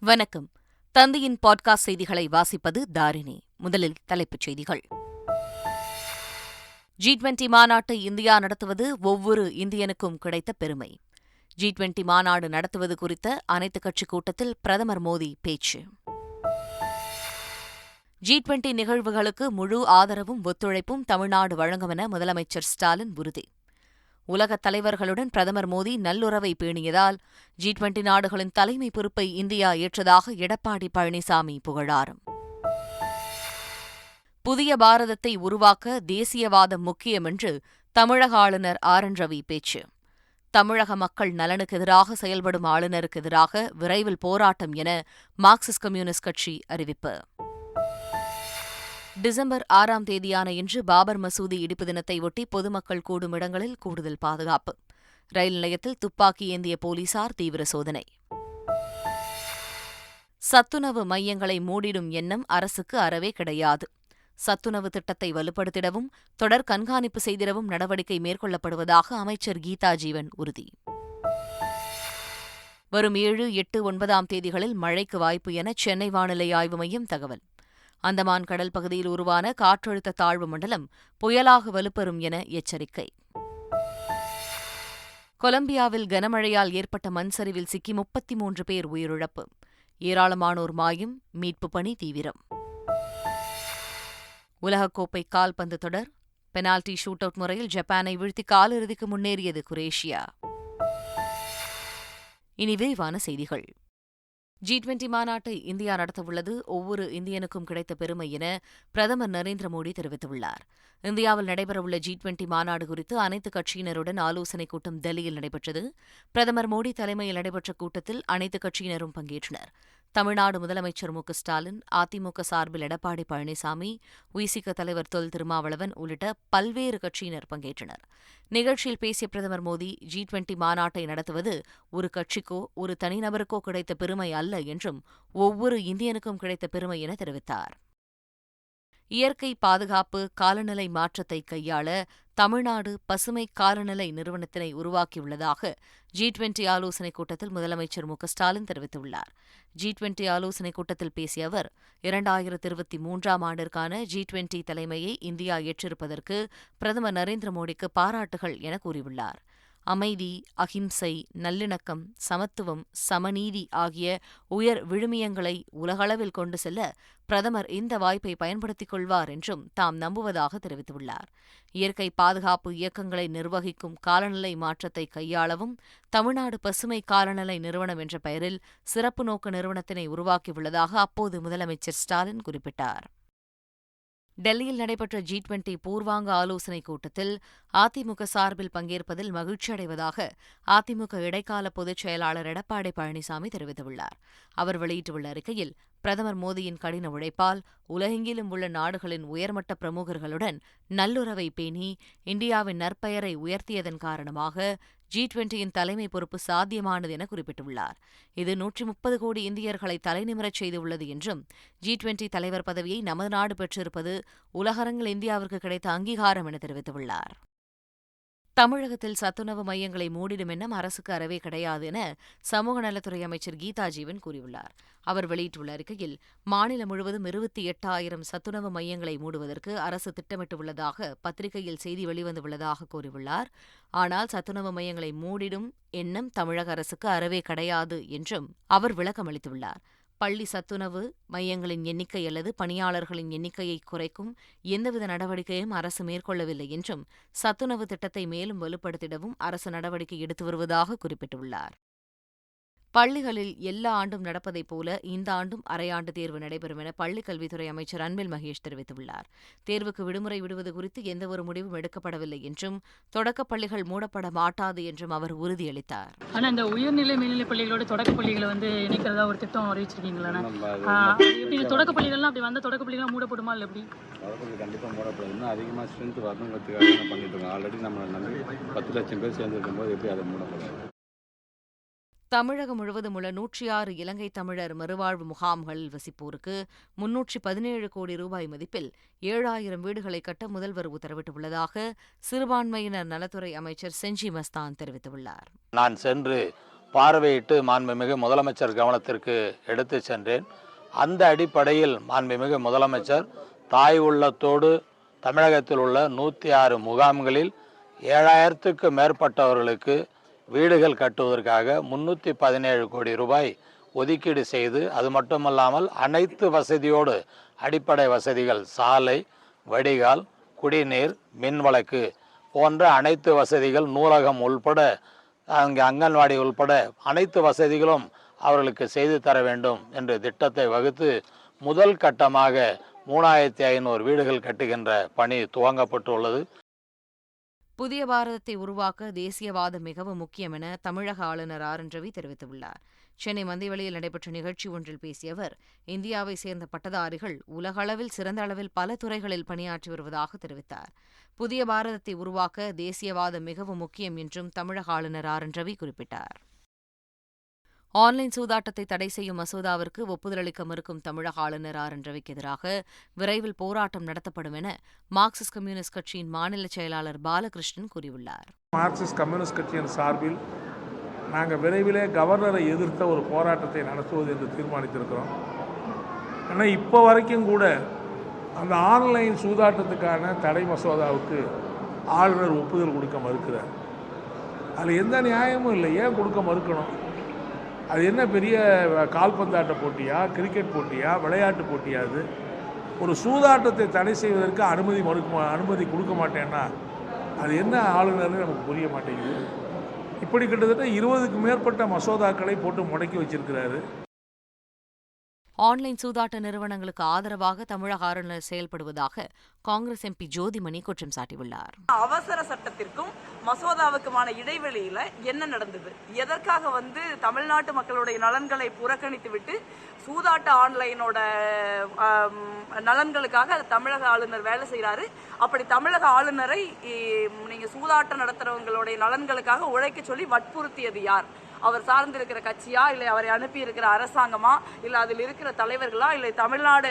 வணக்கம். தந்தையின் பாட்காஸ்ட் செய்திகளை வாசிப்பது தாரிணி. முதலில் தலைப்புச் செய்திகள். ஜி டுவெண்டி மாநாட்டை இந்தியா நடத்துவது ஒவ்வொரு இந்தியனுக்கும் கிடைத்த பெருமை. ஜி டுவெண்டி மாநாடு நடத்துவது குறித்த அனைத்துக் கட்சிக் கூட்டத்தில் பிரதமர் மோடி பேச்சு. ஜி டுவெண்டி நிகழ்வுகளுக்கு முழு ஆதரவும் ஒத்துழைப்பும் தமிழ்நாடு வழங்கும் என முதலமைச்சர் ஸ்டாலின் உறுதி. உலகத் தலைவர்களுடன் பிரதமர் மோடி நல்லுறவை பேணியதால் ஜி டுவெண்டி நாடுகளின் தலைமை பொறுப்பை இந்தியா ஏற்றதாக எடப்பாடி பழனிசாமி புகழாரம். புதிய பாரதத்தை உருவாக்க தேசியவாதம் முக்கியம் என்று தமிழக ஆளுநர் ஆர். என். ரவி பேச்சு. தமிழக மக்கள் நலனுக்கு எதிராக செயல்படும் ஆளுநருக்கு எதிராக விரைவில் போராட்டம் என மார்க்சிஸ்ட் கம்யூனிஸ்ட் கட்சி அறிவிப்பு. டிசம்பர் ஆறாம் தேதியான இன்று பாபர் மசூதி இடிப்பு தினத்தையொட்டி பொதுமக்கள் கூடும் இடங்களில் கூடுதல் பாதுகாப்பு. ரயில் நிலையத்தில் துப்பாக்கி ஏந்திய போலீசார் தீவிர சோதனை. சத்துணவு மையங்களை மூடிடும் எண்ணம் அரசுக்கு அறவே கிடையாது. சத்துணவு திட்டத்தை வலுப்படுத்திடவும் தொடர் கண்காணிப்பு செய்திடவும் நடவடிக்கை மேற்கொள்ளப்படுவதாக அமைச்சர் கீதா ஜீவன் உறுதி. வரும் ஏழு எட்டு ஒன்பதாம் தேதிகளில் மழைக்கு வாய்ப்பு என சென்னை வானிலை ஆய்வு மையம் தகவல். அந்தமான் கடல் பகுதியில் உருவான காற்றழுத்த தாழ்வு மண்டலம் புயலாக வலுப்பெறும் என எச்சரிக்கை. கொலம்பியாவில் கனமழையால் ஏற்பட்ட மண்சரிவில் சிக்கி முப்பத்தி மூன்று பேர் உயிரிழப்பு. ஏராளமானோர் மாயும் மீட்புப் பணி தீவிரம். உலகக்கோப்பை கால்பந்து தொடர் பெனால்டி ஷூட் அவுட் முறையில் ஜப்பானை வீழ்த்தி காலிறுதிக்கு முன்னேறியது குரேஷியா. இனி விரிவான செய்திகள். ஜி டுவெண்டி மாநாட்டை இந்தியா நடத்தவுள்ளது. ஒவ்வொரு இந்தியனுக்கும் கிடைத்த பெருமை என பிரதமர் நரேந்திர மோடி தெரிவித்துள்ளார். இந்தியாவில் நடைபெறவுள்ள ஜி டுவெண்டி மாநாடு குறித்து அனைத்து கட்சியினருடன் ஆலோசனைக் கூட்டம் டெல்லியில் நடைபெற்றது. பிரதமர் மோடி தலைமையில் நடைபெற்ற கூட்டத்தில் அனைத்து கட்சியினரும் பங்கேற்றனர். தமிழ்நாடு முதலமைச்சர் மு ஸ்டாலின் அதிமுக சார்பில் எடப்பாடி பழனிசாமி உயிசிக தலைவர் தொல் திருமாவளவன் உள்ளிட்ட பல்வேறு கட்சியினர் பங்கேற்றனர். நிகழ்ச்சியில் பேசிய பிரதமர் மோடி ஜி டுவெண்டி மாநாட்டை நடத்துவது ஒரு கட்சிக்கோ ஒரு தனிநபருக்கோ கிடைத்த பெருமை அல்ல என்றும் ஒவ்வொரு இந்தியனுக்கும் கிடைத்த பெருமை என தெரிவித்தார். இயற்கை பாதுகாப்பு காலநிலை மாற்றத்தை கையாள தமிழ்நாடு பசுமை காலநிலை நிறுவனத்தினை உருவாக்கியுள்ளதாக ஜி டுவெண்டி ஆலோசனைக் கூட்டத்தில் முதலமைச்சர் மு ஸ்டாலின் தெரிவித்துள்ளார். ஜி டுவெண்டி ஆலோசனைக் கூட்டத்தில் பேசிய அவர் இரண்டாயிரத்து இருபத்தி மூன்றாம் ஆண்டிற்கான ஜி டுவெண்டி தலைமையை இந்தியா ஏற்றிருப்பதற்கு பிரதமர் நரேந்திர மோடிக்கு பாராட்டுகள் என கூறியுள்ளார். அமைதி அகிம்சை நல்லிணக்கம் சமத்துவம் சமநீதி ஆகிய உயர் விழுமியங்களை உலகளவில் கொண்டு செல்ல பிரதமர் இந்த வாய்ப்பை பயன்படுத்திக் கொள்வார் என்றும் தாம் நம்புவதாக தெரிவித்துள்ளார். இயற்கை பாதுகாப்பு இயக்கங்களை நிர்வகிக்கும் காலநிலை மாற்றத்தை கையாளவும் தமிழ்நாடு பசுமை காலநிலை நிறுவனம் என்ற பெயரில் சிறப்பு நோக்கு நிறுவனத்தினை உருவாக்கியுள்ளதாக அப்போது முதலமைச்சர் ஸ்டாலின் குறிப்பிட்டார். டெல்லியில் நடைபெற்ற ஜி டுவெண்டி பூர்வாங்க ஆலோசனைக் கூட்டத்தில் அதிமுக சார்பில் பங்கேற்பதில் மகிழ்ச்சியடைவதாக அதிமுக இடைக்கால பொதுச் செயலாளர் எடப்பாடி பழனிசாமி தெரிவித்துள்ளார். அவர் வெளியிட்டுள்ள அறிக்கையில் பிரதமர் மோடியின் கடின உழைப்பால் உலகெங்கிலும் உள்ள நாடுகளின் உயர்மட்ட பிரமுகர்களுடன் நல்லுறவை பேணி இந்தியாவின் நற்பெயரை உயர்த்தியதன் காரணமாக ஜி டுவெண்டியின் தலைமை பொறுப்பு சாத்தியமானது என குறிப்பிட்டுள்ளார். இது நூற்றி முப்பது கோடி இந்தியர்களை தலைநிமிரச் செய்துள்ளது என்றும் ஜி டுவெண்டி தலைவர் பதவியை நமது நாடு பெற்றிருப்பது உலகரங்கில் இந்தியாவிற்கு கிடைத்த அங்கீகாரம் என தெரிவித்துள்ளார். தமிழகத்தில் சத்துணவு மையங்களை மூடிடும் எண்ணம் அரசுக்கு அறவே கிடையாது என சமூக நலத்துறை அமைச்சர் கீதா ஜீவன் கூறியுள்ளார். அவர் வெளியிட்டுள்ள அறிக்கையில் மாநிலம் முழுவதும் இருபத்தி எட்டாயிரம் சத்துணவு மையங்களை மூடுவதற்கு அரசு திட்டமிட்டுள்ளதாக பத்திரிகையில் செய்தி வெளிவந்துள்ளதாக கூறியுள்ளார். ஆனால் சத்துணவு மையங்களை மூடிடும் எண்ணம் தமிழக அரசுக்கு அறவே கிடையாது என்றும் அவர் விளக்கமளித்துள்ளார். பள்ளி சத்துணவு மையங்களின் எண்ணிக்கை அல்லது பணியாளர்களின் எண்ணிக்கையை குறைக்கும் எந்தவித நடவடிக்கையும் அரசு மேற்கொள்ளவில்லை என்றும் சத்துணவு திட்டத்தை மேலும் வலுப்படுத்திடவும் அரசு நடவடிக்கை எடுத்து வருவதாக குறிப்பிட்டுள்ளார். பள்ளிகளில் எல்லா ஆண்டும் நடப்பதைப் போல இந்த ஆண்டும் அரையாண்டு தேர்வு நடைபெறும் என பள்ளிக் கல்வித்துறை அமைச்சர் அன்பில் மகேஷ் தெரிவித்துள்ளார். தேர்வுக்கு விடுமுறை விடுவது குறித்து எந்தவொரு முடிவும் எடுக்கப்படவில்லை என்றும் தொடக்கப் பள்ளிகள் மூடப்பட மாட்டாது என்றும் அவர் உறுதியளித்தார். ஆனால் இந்த உயர்நிலை மேல்நிலை பள்ளிகளோட தொடக்க பள்ளிகளை வந்து இணைக்கிறதா ஒரு திட்டம் அறிவிச்சிருக்கீங்களா எப்படி தொடக்க பள்ளிகள்லாம் அப்படி வந்த தொடக்க பள்ளிகள்லாம் மூடப்படுமா இல்லை எப்படி? கண்டிப்பாக மூடப்படும் இன்னும் அதிகமாக ஸ்ட்ரென்த் வரணுங்கிறதுக்காக பண்ணிட்டு இருக்கோம். ஆல்ரெடி நம்ம பத்து லட்சம் பேர் சேர்ந்துருக்கும் போது எப்படி அதை மூடப்படும் தமிழகம் முழுவதும் உள்ள நூற்றி ஆறு இலங்கை தமிழர் மறுவாழ்வு முகாம்களில் வசிப்போருக்கு முன்னூற்றி பதினேழு கோடி ரூபாய் மதிப்பில் ஏழாயிரம் வீடுகளை கட்ட முதல்வர் உத்தரவிட்டுள்ளதாக சிறுபான்மையினர் நலத்துறை அமைச்சர் செஞ்சி மஸ்தான் தெரிவித்துள்ளார். நான் சென்று பார்வையிட்டு மாண்புமிகு முதலமைச்சர் கவனத்திற்கு எடுத்து சென்றேன். அந்த அடிப்படையில் மாண்புமிகு முதலமைச்சர் தாய் உள்ளத்தோடு தமிழகத்தில் உள்ள நூற்றி ஆறு முகாம்களில் ஏழாயிரத்துக்கு மேற்பட்டவர்களுக்கு வீடுகள் கட்டுவதற்காக முன்னூற்றி பதினேழு கோடி ரூபாய் ஒதுக்கீடு செய்து அது மட்டுமல்லாமல் அனைத்து வசதியோடு அடிப்படை வசதிகள் சாலை வடிகால் குடிநீர் மின்வழக்கு போன்ற அனைத்து வசதிகள் நூலகம் உள்பட அங்கே அங்கன்வாடி உள்பட அனைத்து வசதிகளும் அவர்களுக்கு செய்து தர வேண்டும் என்று திட்டத்தை வகுத்து முதல் கட்டமாக மூணாயிரத்தி ஐநூறு வீடுகள் கட்டுகின்ற பணி துவங்கப்பட்டுள்ளது. புதிய பாரதத்தை உருவாக்க தேசியவாதம் மிகவும் முக்கியம் என தமிழக ஆளுநர் ஆர். என். ரவி தெரிவித்துள்ளார். சென்னை மந்திவெளியில் நடைபெற்ற நிகழ்ச்சி ஒன்றில் பேசிய அவர் இந்தியாவை சேர்ந்த பட்டதாரிகள் உலகளவில் சிறந்த அளவில் பல துறைகளில் பணியாற்றி வருவதாக தெரிவித்தார். புதிய பாரதத்தை உருவாக்க தேசியவாதம் மிகவும் முக்கியம் என்றும் தமிழக ஆளுநர் ஆர். என். ரவி குறிப்பிட்டார். ஆன்லைன் சூதாட்டத்தை தடை செய்யும் மசோதாவிற்கு ஒப்புதல் அளிக்க மறுக்கும் தமிழக ஆளுநர் ஆர். என். ரவிக்கு எதிராக விரைவில் போராட்டம் நடத்தப்படும் என மார்க்சிஸ்ட் கம்யூனிஸ்ட் கட்சியின் மாநில செயலாளர் பாலகிருஷ்ணன் கூறியுள்ளார். மார்க்சிஸ்ட் கம்யூனிஸ்ட் கட்சியின் சார்பில் நாங்கள் விரைவிலே கவர்னரை எதிர்த்த ஒரு போராட்டத்தை நடத்துவது என்று தீர்மானித்திருக்கிறோம். ஆனால் இப்போ வரைக்கும் கூட அந்த ஆன்லைன் சூதாட்டத்துக்கான தடை மசோதாவுக்கு ஆளுநர் ஒப்புதல் கொடுக்க மறுக்கிறார். அதில் எந்த நியாயமும் இல்லை. ஏன் கொடுக்க மறுக்கணும்? அது என்ன பெரிய கால்பந்தாட்ட போட்டியா கிரிக்கெட் போட்டியா விளையாட்டு போட்டியா அது? ஒரு சூதாட்டத்தை தடை செய்வதற்கு அனுமதி மறுக்க அனுமதி கொடுக்க மாட்டேன்னா அது என்ன ஆளுநர்னு நமக்கு புரிய மாட்டேங்குது. இப்படி கிட்டத்தட்ட இருபதுக்கு மேற்பட்ட மசோதாக்களை போட்டு முடக்கி வச்சிருக்கிறாரு. ஆன்லைன் சூதாட்ட நிறுவனங்களுக்கு ஆதரவாக தமிழக ஆளுநர் செயல்படுவதாக காங்கிரஸ் எம்பி ஜோதிமணி குற்றம் சாட்டியுள்ளார். அவசர சட்டத்திற்கும் மசோதாவுக்குமான இடைவெளியில என்ன நடந்தது? எதற்காக வந்து தமிழ்நாட்டு மக்களுடைய நலன்களை புறக்கணித்து விட்டு சூதாட்ட ஆன்லைனோட நலன்களுக்காக தமிழக ஆளுநர் வேலை செய்கிறாரு அப்படி தமிழக ஆளுநரை நீங்க சூதாட்டம் நடத்துறவங்களுடைய நலன்களுக்காக உழைக்க சொல்லி வற்புறுத்தியது யார்? அவர் சார்ந்திருக்கிற கட்சியா இல்லை அவரை அனுப்பி இருக்கிற அரசாங்கமா இல்லை அதில் இருக்கிற தலைவர்களா இல்லை தமிழ்நாடு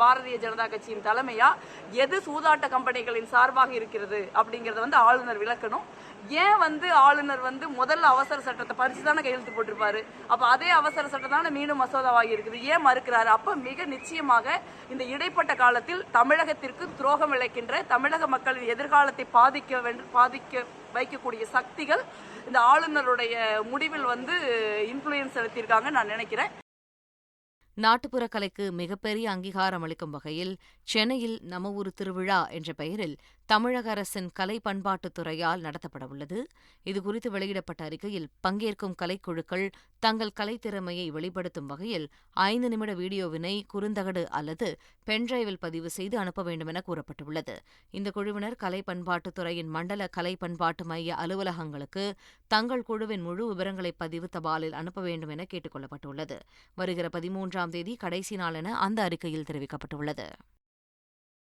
பாரதிய ஜனதா கட்சியின் தலைமையா? எது சூதாட்ட கம்பெனிகளின் சார்பாக இருக்கிறது அப்படிங்கறத வந்து ஆளுநர் விளக்கணும். ஏன் வந்து ஆளுநர் வந்து முதல்ல அவசர சட்டத்தை பறிச்சு தானே கையெழுத்து போட்டிருப்பாரு? அப்ப அதே அவசர சட்டம் தானே மீண்டும் மசோதாவாகி இருக்குது. ஏன் மறுக்கிறாரு? அப்ப மிக நிச்சயமாக இந்த இடைப்பட்ட காலத்தில் தமிழகத்திற்கு துரோகம் இழைக்கின்ற தமிழக மக்களின் எதிர்காலத்தை பாதிக்க பாதிக்க வைக்கக்கூடிய சக்திகள் இந்த ஆளுநருடைய முடிவில் வந்து இன்ஃப்ளூயன்ஸ் செலுத்தியிருக்காங்க நான் நினைக்கிறேன். நாட்டுப்புற கலைக்கு மிகப்பெரிய அங்கீகாரம் அளிக்கும் வகையில் சென்னையில் நம்ம ஊரு திருவிழா என்ற பெயரில் தமிழக அரசின் கலை பண்பாட்டுத் துறையால் நடத்தப்படவுள்ளது. இதுகுறித்து வெளியிடப்பட்ட அறிக்கையில் பங்கேற்கும் கலைக்குழுக்கள் தங்கள் கலைத்திறமையை வெளிப்படுத்தும் வகையில் ஐந்து நிமிட வீடியோவினை குறுந்தகடு அல்லது பென்டிரைவில் பதிவு செய்து அனுப்ப வேண்டும் என கூறப்பட்டுள்ளது. இந்த குழுவினர் கலை பண்பாட்டுத் துறையின் மண்டல கலை பண்பாட்டு மைய அலுவலகங்களுக்கு தங்கள் குழுவின் முழு விவரங்களை பதிவு தபாலில் அனுப்ப வேண்டும் என கேட்டுக் கொள்ளப்பட்டுள்ளது. வருகிற பதிமூன்றாம் தேதி கடைசி நாள் என அந்த அறிக்கையில் தெரிவிக்கப்பட்டுள்ளது.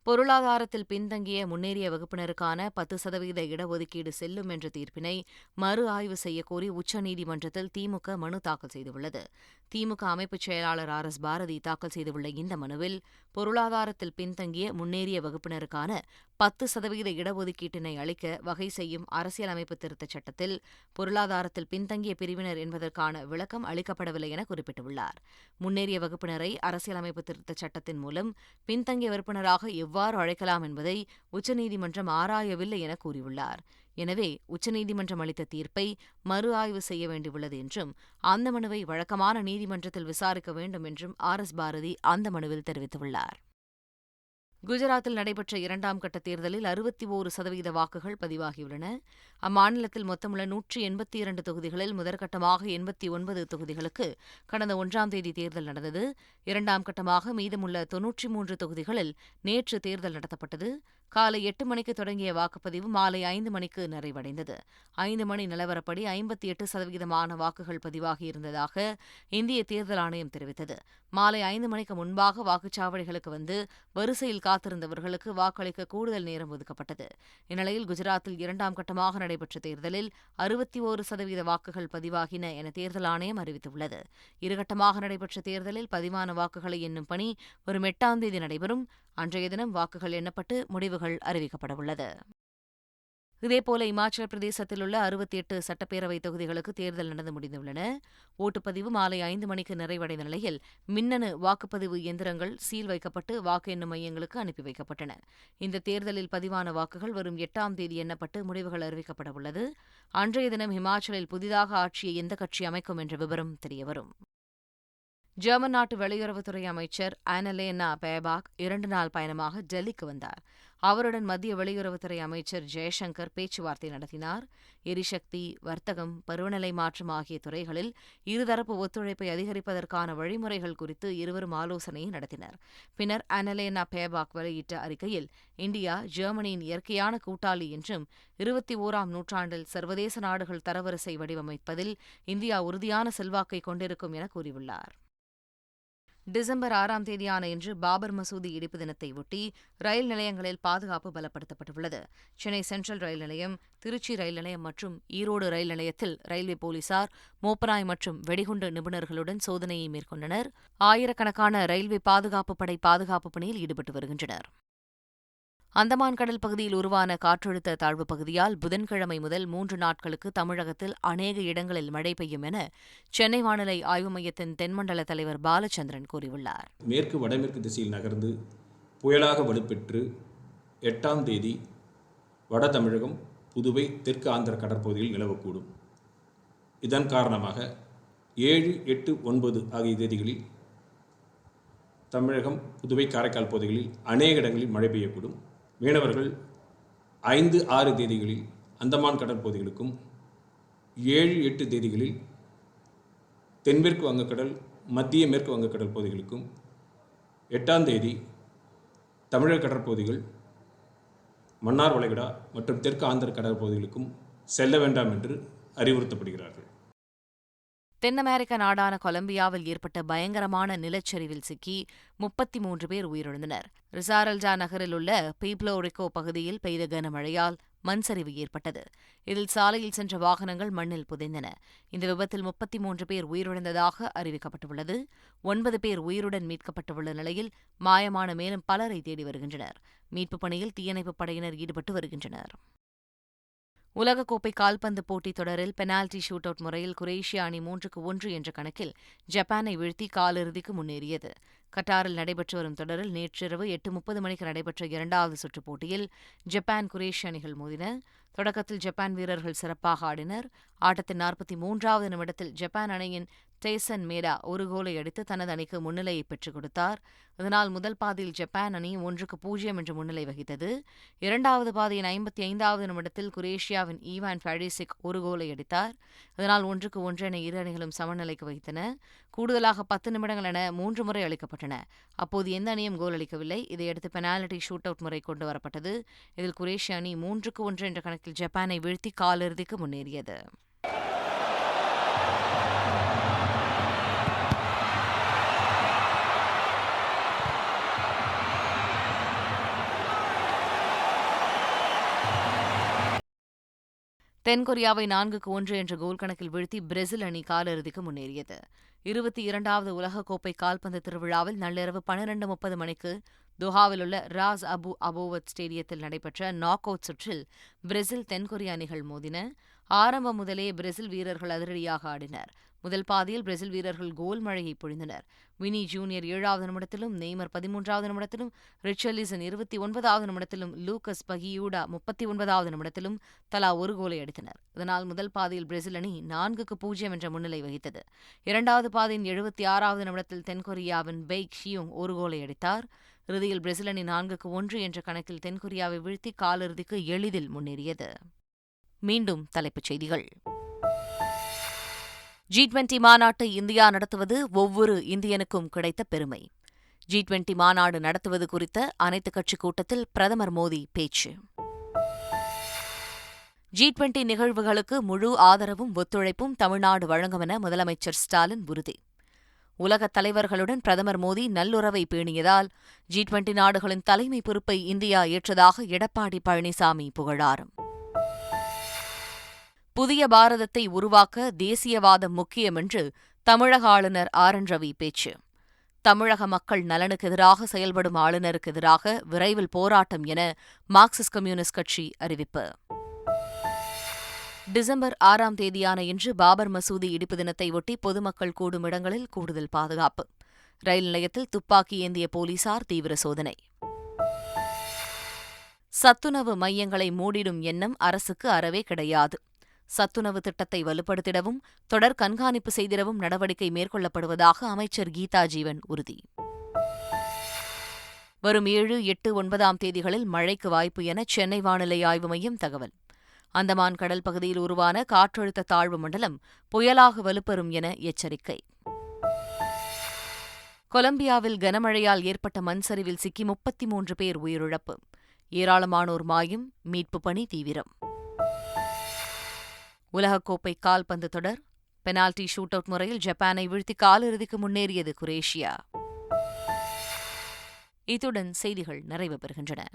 பொருளாதாரத்தில் பின்தங்கிய முன்னேறிய வகுப்பினருக்கான பத்து சதவீத இடஒதுக்கீடு செல்லும் என்ற தீர்ப்பினை மறு ஆய்வு செய்யக்கோரி உச்சநீதிமன்றத்தில் திமுக மனு தாக்கல் செய்துள்ளது. திமுக அமைப்புச் செயலாளர் ஆர். எஸ். பாரதி தாக்கல் செய்துள்ள இந்த மனுவில் பொருளாதாரத்தில் பின்தங்கிய முன்னேறிய வகுப்பினருக்கான பத்து சதவீத இடஒதுக்கீட்டினை அளிக்க வகை செய்யும் அரசியலமைப்பு திருத்தச் சட்டத்தில் பொருளாதாரத்தில் பின்தங்கிய பிரிவினர் என்பதற்கான விளக்கம் அளிக்கப்படவில்லை என குறிப்பிட்டுள்ளார். முன்னேறிய வகுப்பினரை அரசியலமைப்பு திருத்தச் சட்டத்தின் மூலம் பின்தங்கிய விற்பனராக எவ்வாறு அழைக்கலாம் என்பதை உச்சநீதிமன்றம் ஆராயவில்லை என கூறியுள்ளார். எனவே உச்சநீதிமன்றம் அளித்த தீர்ப்பை மறு ஆய்வு செய்ய வேண்டியுள்ளது என்றும் அந்த மனுவை வழக்கமான நீதிமன்றத்தில் விசாரிக்க வேண்டும் என்றும் ஆர். எஸ். பாரதி அந்த மனுவில் தெரிவித்துள்ளார். குஜராத்தில் நடைபெற்ற இரண்டாம் கட்ட தேர்தலில் அறுபத்தி ஓரு சதவீத வாக்குகள் பதிவாகியுள்ளன. அம்மாநிலத்தில் மொத்தமுள்ள நூற்றி எண்பத்தி இரண்டு தொகுதிகளில் முதற்கட்டமாக எண்பத்தி ஒன்பது தொகுதிகளுக்கு கடந்த ஒன்றாம் தேதி தேர்தல் நடந்தது. இரண்டாம் கட்டமாக மீதமுள்ள தொன்னூற்றி மூன்று தொகுதிகளில் நேற்று தேர்தல் நடத்தப்பட்டது. காலை எட்டு மணிக்கு தொடங்கிய வாக்குப்பதிவு மாலை ஐந்து மணிக்கு நிறைவடைந்தது. ஐந்து மணி நிலவரப்படி ஐம்பத்தி எட்டு சதவீதமான வாக்குகள் பதிவாகியிருந்ததாக இந்திய தேர்தல் ஆணையம் தெரிவித்தது. மாலை ஐந்து மணிக்கு முன்பாக வாக்குச்சாவடிகளுக்கு வந்து வரிசையில் காத்திருந்தவர்களுக்கு வாக்களிக்க கூடுதல் நேரம் ஒதுக்கப்பட்டது. இந்நிலையில் குஜராத்தில் இரண்டாம் கட்டமாக நடைபெற்ற தேர்தலில் அறுபத்தி ஒரு சதவீத வாக்குகள் பதிவாகின என தேர்தல் ஆணையம் அறிவித்துள்ளது. இருகட்டமாக நடைபெற்ற தேர்தலில் பதிவான வாக்குகளை எண்ணும் பணி வரும் எட்டாம் தேதி நடைபெறும். அன்றைய தினம் வாக்குகள் எண்ணப்பட்டு முடிவுகள் அறிவிக்கப்படவுள்ளது. இதேபோல இமாச்சல பிரதேசத்தில் உள்ள அறுபத்தி எட்டு சட்டப்பேரவை தொகுதிகளுக்கு தேர்தல் நடந்து முடிந்துள்ளன. ஓட்டுப்பதிவு மாலை ஐந்து மணிக்கு நிறைவடைந்த நிலையில் மின்னணு வாக்குப்பதிவு எந்திரங்கள் சீல் வைக்கப்பட்டு வாக்கு எண்ணும் மையங்களுக்கு அனுப்பி வைக்கப்பட்டன. இந்த தேர்தலில் பதிவான வாக்குகள் வரும் எட்டாம் தேதி எண்ணப்பட்டு முடிவுகள் அறிவிக்கப்பட உள்ளது அன்றைய தினம் ஹிமாச்சலில் புதிதாக ஆட்சியை எந்த கட்சி அமைக்கும் என்ற விவரம் தெரியவரும். ஜெர்மன் நாட்டு வெளியுறவுத்துறை அமைச்சர் ஆனலேனா பேபாக் இரண்டு நாள் பயணமாக டெல்லிக்கு வந்தார். அவருடன் மத்திய வெளியுறவுத்துறை அமைச்சர் ஜெயசங்கர் பேச்சுவார்த்தை நடத்தினார். எரிசக்தி வர்த்தகம் பருவநிலை மாற்றம் ஆகிய துறைகளில் இருதரப்பு ஒத்துழைப்பை அதிகரிப்பதற்கான வழிமுறைகள் குறித்து இருவரும் ஆலோசனை நடத்தினர். பின்னர் அனலேனா பேபாக் வெளியிட்ட அறிக்கையில் இந்தியா ஜெர்மனியின் இயற்கையான கூட்டாளி என்றும் இருபத்தி ஓராம் நூற்றாண்டில் சர்வதேச நாடுகள் தரவரிசை வடிவமைப்பதில் இந்தியா உறுதியான செல்வாக்கை கொண்டிருக்கும் என கூறியுள்ளார். டிசம்பர் ஆறாம் தேதியான இன்று பாபர் மசூதி இடிப்பு தினத்தை ஒட்டி ரயில் நிலையங்களில் பாதுகாப்பு பலப்படுத்தப்பட்டுள்ளது. சென்னை சென்ட்ரல் ரயில் நிலையம் திருச்சி ரயில் நிலையம் மற்றும் ஈரோடு ரயில் நிலையத்தில் ரயில்வே போலீசார் மோப்பனாய் மற்றும் வெடிகுண்டு நிபுணர்களுடன் சோதனையை மேற்கொண்டனர். ஆயிரக்கணக்கான ரயில்வே பாதுகாப்பு படை பாதுகாப்பு பணியில் ஈடுபட்டு வருகின்றனர். அந்தமான் கடல் பகுதியில் உருவான காற்றழுத்த தாழ்வு பகுதியால் புதன்கிழமை முதல் மூன்று நாட்களுக்கு தமிழகத்தில் அநேக இடங்களில் மழை பெய்யும் என சென்னை வானிலை ஆய்வு மையத்தின் தென்மண்டல தலைவர் பாலச்சந்திரன் கூறியுள்ளார். மேற்கு வடமேற்கு திசையில் நகர்ந்து புயலாக வலுப்பெற்று எட்டாம் தேதி வட தமிழகம் புதுவை தெற்கு ஆந்திர கடற்பகுதியில் நிலவக்கூடும். இதன் காரணமாக ஏழு எட்டு ஒன்பது ஆகிய தேதிகளில் தமிழகம் புதுவை காரைக்கால் பகுதிகளில் அநேக இடங்களில் மழை பெய்யக்கூடும். மீனவர்கள் ஐந்து ஆறு தேதிகளில் அந்தமான் கடற்பகுதிகளுக்கும் ஏழு எட்டு தேதிகளில் தென்மேற்கு வங்கக்கடல் மத்திய மேற்கு வங்கக்கடல் பகுதிகளுக்கும் எட்டாம் தேதி தமிழக கடற்பகுதிகள் மன்னார் வளைகுடா மற்றும் தெற்கு ஆந்திர கடற்பகுதிகளுக்கும் செல்ல வேண்டாம் என்று அறிவுறுத்தப்படுகிறார்கள். தென் அமெரிக்க நாடான கொலம்பியாவில் ஏற்பட்ட பயங்கரமான நிலச்சரிவில் சிக்கி முப்பத்தி மூன்று பேர் உயிரிழந்தனர். ரிசாரல்ஜா நகரில் உள்ள பீப்ளோரிக்கோ பகுதியில் பெய்த கனமழையால் மண் சரிவு ஏற்பட்டது. இதில் சாலையில் சென்ற வாகனங்கள் மண்ணில் புதைந்தன. இந்த விபத்தில் முப்பத்தி மூன்று பேர் உயிரிழந்ததாக அறிவிக்கப்பட்டுள்ளது. ஒன்பது பேர் உயிருடன் மீட்கப்பட்டுள்ள நிலையில் மாயமான மேலும் பலரை தேடி வருகின்றனர். மீட்புப் பணியில் தீயணைப்புப் படையினர் ஈடுபட்டு வருகின்றனர். உலகக்கோப்பை கால்பந்து போட்டித் தொடரில் பெனால்டி ஷூட் அவுட் முறையில் குரேஷியா அணி மூன்றுக்கு ஒன்று என்ற கணக்கில் ஜப்பானை வீழ்த்தி காலிறுதிக்கு முன்னேறியது. கட்டாரில் நடைபெற்று வரும் தொடரில் நேற்றிரவு எட்டு முப்பது மணிக்கு நடைபெற்ற இரண்டாவது சுற்றுப் போட்டியில் ஜப்பான் குரேஷிய அணிகள் மோதின தொடக்கத்தில் ஜப்பான் வீரர்கள் சிறப்பாக ஆடினர். ஆட்டத்தின் நாற்பத்தி மூன்றாவது நிமிடத்தில் ஜப்பான் அணியின் டேசன் மேடா ஒரு கோலை அடித்து தனது அணிக்கு முன்னிலையை பெற்றுக் கொடுத்தார். இதனால் முதல் பாதியில் ஜப்பான் அணி ஒன்றுக்கு பூஜ்ஜியம் என்று முன்னிலை வகித்தது. இரண்டாவது பாதியின் ஐம்பத்தி ஐந்தாவது நிமிடத்தில் குரேஷியாவின் ஈவான் ஃபேடிசிக் ஒரு கோலை அடித்தார். இதனால் ஒன்றுக்கு ஒன்று என இரு அணிகளும் சமநிலைக்கு வைத்தன கூடுதலாக பத்து நிமிடங்கள் என மூன்று முறை அளிக்கப்பட்டன. அப்போது எந்த அணியும் கோல் அளிக்கவில்லை. இதையடுத்து பெனால்டி ஷூட் அவுட் முறை கொண்டு வரப்பட்டது. இதில் குரேஷிய அணி மூன்றுக்கு ஒன்று என்ற கணக்கில் ஜப்பானை வீழ்த்தி காலிறுதிக்கு முன்னேறியது. தென்கொரியாவை நான்குக்கு ஒன்று என்ற கோல் கணக்கில் வீழ்த்தி பிரேசில் அணி காலிறுதிக்கு முன்னேறியது. இருபத்தி இரண்டாவது உலகக்கோப்பை கால்பந்து திருவிழாவில் நள்ளிரவு பன்னிரண்டு முப்பது மணிக்கு துஹாவில் உள்ள ராஸ் அபு அபோவத் ஸ்டேடியத்தில் நடைபெற்ற நாக் அவுட் சுற்றில் பிரேசில் தென்கொரிய அணிகள் மோதின. ஆரம்பம் முதலே பிரேசில் வீரர்கள் அதிரடியாக ஆடினர். முதல் பாதியில் பிரேசில் வீரர்கள் கோல் மழையை பொழிந்தனர். வினி ஜூனியர் ஏழாவது நிமிடத்திலும் நெய்மர் பதிமூன்றாவது நிமிடத்திலும் ரிச்சர்லிசன் இருபத்தி ஒன்பதாவது நிமிடத்திலும் லூக்கஸ் பகியூடா முப்பத்தி ஒன்பதாவது நிமிடத்திலும் தலா ஒரு கோலை அடித்தனர். இதனால் முதல் பாதியில் பிரேசில் அணி நான்குக்கு பூஜ்ஜியம் என்ற முன்னிலை வகித்தது. இரண்டாவது பாதியின் எழுபத்தி ஆறாவது நிமிடத்தில் தென்கொரியாவின் பெய்க் ஷியோங் ஒரு கோலை அடித்தார். இறுதியில் பிரேசில் அணி நான்குக்கு ஒன்று என்ற கணக்கில் தென்கொரியாவை வீழ்த்தி காலிறுதிக்கு எளிதில் முன்னேறியது. மீண்டும் தலைப்புச் செய்திகள். ஜி டுவெண்டி மாநாட்டை இந்தியா நடத்துவது ஒவ்வொரு இந்தியனுக்கும் கிடைத்த பெருமை. ஜி டுவெண்டி மாநாடு நடத்துவது குறித்த அனைத்துக் கட்சி கூட்டத்தில் பிரதமர் மோடி பேச்சு. ஜி டுவெண்டி நிகழ்வுகளுக்கு முழு ஆதரவும் ஒத்துழைப்பும் தமிழ்நாடு வழங்கும் என முதலமைச்சர் ஸ்டாலின் உறுதி. உலகத் தலைவர்களுடன் பிரதமர் மோடி நல்லுறவை பேணியதால் ஜி டுவெண்டி நாடுகளின் தலைமை பொறுப்பை இந்தியா ஏற்றதாக எடப்பாடி பழனிசாமி புகழாரம். புதிய பாரதத்தை உருவாக்க தேசியவாதம் முக்கியம் என்று தமிழக ஆளுநர் ஆர். என். ரவி பேச்சு. தமிழக மக்கள் நலனுக்கு எதிராக செயல்படும் ஆளுநருக்கு எதிராக விரைவில் போராட்டம் என மார்க்சிஸ்ட் கம்யூனிஸ்ட் கட்சி அறிவிப்பு. டிசம்பர் ஆறாம் தேதியான இன்று பாபர் மசூதி இடிப்பு தினத்தை ஒட்டி பொதுமக்கள் கூடும் இடங்களில் கூடுதல் பாதுகாப்பு. ரயில் நிலையத்தில் துப்பாக்கி ஏந்திய போலீசார் தீவிர சோதனை. சத்துணவு மையங்களை மூடிடும் எண்ணம் அரசுக்கு அறவே கிடையாது. சத்துணவு திட்டத்தை வலுப்படுத்திடவும் தொடர் கண்காணிப்பு செய்திடவும் நடவடிக்கை மேற்கொள்ளப்படுவதாக அமைச்சர் கீதா ஜீவன் உறுதி. வரும் ஏழு எட்டு ஒன்பதாம் தேதிகளில் மழைக்கு வாய்ப்பு என சென்னை வானிலை ஆய்வு மையம் தகவல். அந்தமான் கடல் பகுதியில் உருவான காற்றழுத்த தாழ்வு மண்டலம் புயலாக வலுப்பெறும் என எச்சரிக்கை. கொலம்பியாவில் கனமழையால் ஏற்பட்ட மண் சரிவில் சிக்கி முப்பத்தி மூன்று பேர் உயிரிழப்பு. ஏராளமானோர் மாயும் மீட்புப் பணி தீவிரம். உலகக்கோப்பை கால்பந்து தொடர் பெனால்டி ஷூட் அவுட் முறையில் ஜப்பானை வீழ்த்தி காலிறுதிக்கு முன்னேறியது குரேஷியா. இத்துடன் செய்திகள் நிறைவு பெறுகின்றன.